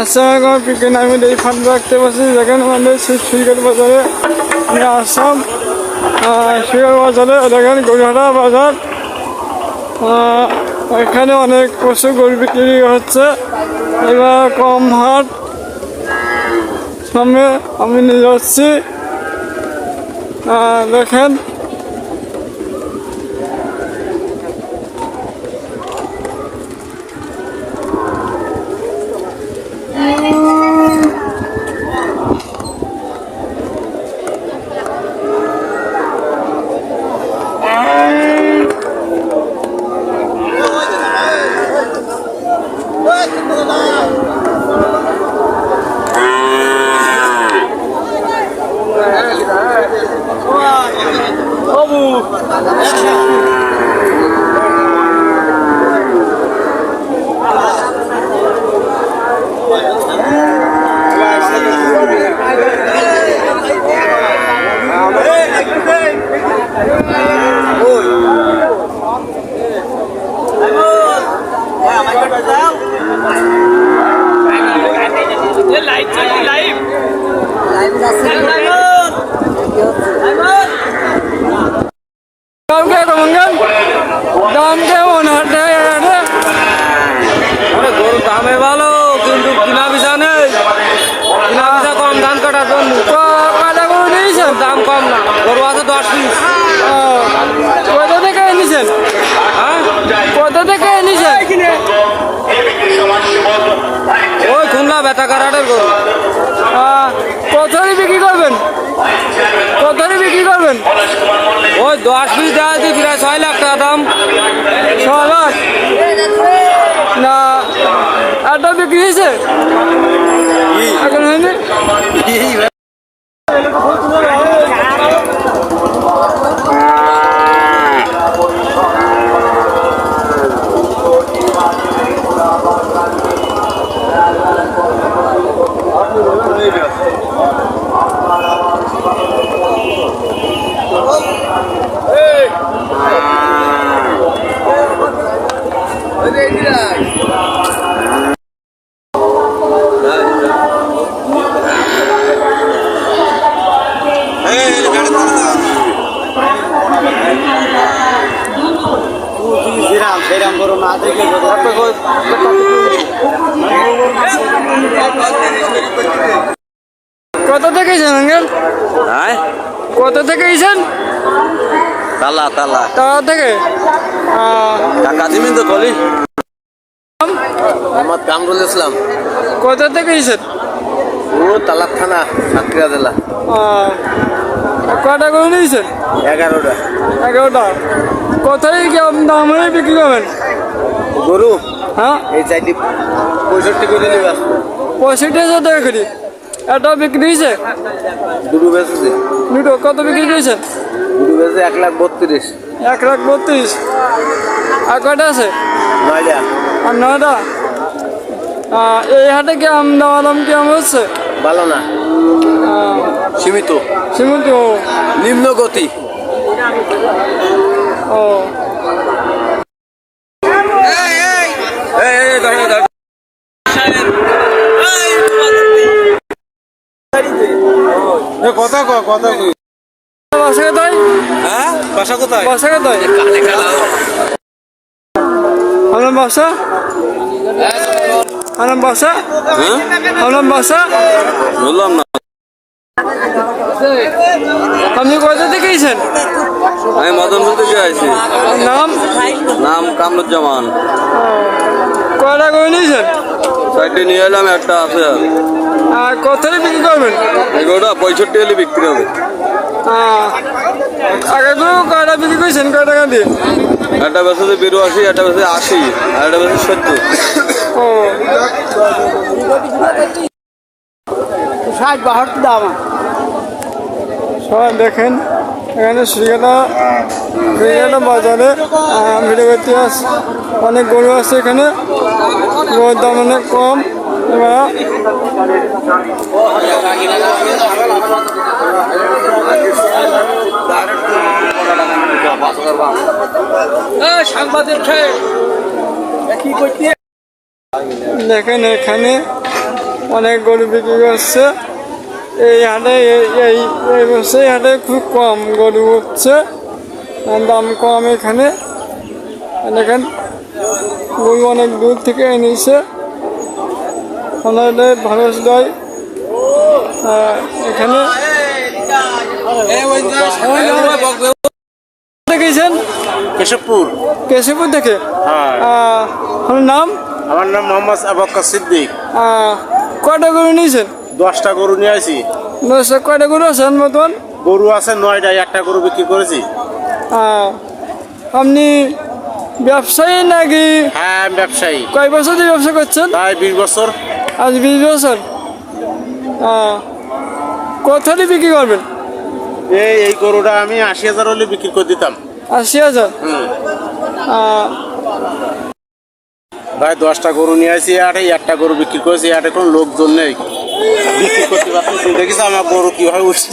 আসসালামাইকুম পিকেন আমি এই ফান্ড রাখতে পারছি যেখানে আমাদের সুইগার বাজারে। আমি আসলাম সুইগার বাজারে দেখেন গরুহাটা বাজার। এখানে অনেক পশু গরু বিক্রি হচ্ছে। এবার কম হাট। সামনে আমি নিয়ে যাচ্ছি। rồi sao? Lên lại chơi đi lấy. Lấy ra xin lại ơn lại ơn Đồng kêu đồng ngân. Đồng kêu Khulna বেতা গরু। কতরে বিক্রি করবেন? কতরে বিক্রি করবেন? ওই দশ পিস দেওয়া আছে প্রায় ছয় লাখ টাকা দাম। ছ লাখ? না একটা বিক্রি হয়েছে? এখন হয়নি? কত থেকে আঙ্কেল? হ্যাঁ? কত থেকে এসেন তালা। তালা তার থেকে কাকা দিবেন তো কলি। মোহাম্মদ কামরুল ইসলাম। কত থেকে এসেন ও তালাব থানা সাতক্ষীরা জেলা। কটা করে নিয়েছেন? এগারোটা। এগারোটা। কোথায় দাম হয়ে বিক্রি করবেন? গরু? হ্যাঁ। এই চাইটি পঁয়ষট্টি করে নিবা পঁয়ষট্টি হাজার টাকা করি। একটা বিক্রি হয়েছে? দুটো বেচেছে। দুটো কত বিক্রি করেছেন দুটো বেচে এক লাখ বত্রিশ। এক লাখ বত্রিশ। আর কয়টা আছে? নয়টা। আর নয়টা? এই হাটে কি আম দাম দাম কেমন হচ্ছে? ভালো না। সীমিত। সীমিত। নিম্ন গতি ও। কথা ক কথা কই বাসা কোথায় হ্যাঁ? বাসা কোথায়? বাসা কোথায় আপনার বাসা আপনার বাসা হ্যাঁ? আপনার বাসা বললাম না। আপনি কোথা থেকে এসেছেন? আমি মদনপুর থেকে আইছি। নাম? নাম কামরুজ্জামান। কয়টা করে নিয়েছেন? নিয়ে এলাম একটা আছে। আর কোথায় বিক্রি করবেন? এগুলোটা পঁয়ষট্টি হলে বিক্রি হবে। আহ, আগেগুলো কয়টা বিক্রি করেছেন? কয় টাকা দিয়ে? একটা বেসে বিরাশি একটা বেসে আশি আর একটা বেসে সত্তর। ও। ষাট বাহাত্তর দাম। সবাই দেখেন এখানে শ্রীকাটা শ্রীকাটা বাজারে ভিড়ে করতে অনেক গরু আছে এখানে। গরুর দাম অনেক কম। দেখেন এখানে অনেক গরু বিক্রি করছে। এই হাটে, এই এই বছর হাটে খুব কম গরু হচ্ছে দাম কম এখানে। দেখেন, গরু অনেক দূর থেকে এনেছে। আমাদের ভালো দেয় এখানে। দেখেছেন? কেশবপুর। কেশবপুর থেকে হ্যাঁ। আপনার নাম? আমার নাম মোহাম্মদ আবাক্কা সিদ্দিক। কয়টা গরু নিয়েছেন? দশটা গরু নিয়ে আসি দশটা কয়টা গরু আছেন মতন গরু আছে নয়টা একটা গরু বিক্রি করেছি। আপনি ব্যবসায়ী নাকি? হ্যাঁ ব্যবসায়ী। কয় বছর ধরে ব্যবসা করছেন? প্রায় বিশ বছর। আজ বিশ বছর। কোথায় বিক্রি করবেন? এই এই গরুটা আমি আশি হাজার হলে বিক্রি করে দিতাম। আশি হাজার? ভাই দশটা গরু নিয়ে আসি আটে একটা গরু বিক্রি করেছি আর কোনো লোকজন নেই। বিক্রি করতে পারতেছি দেখিস আমার গরু কীভাবে উঠেছে।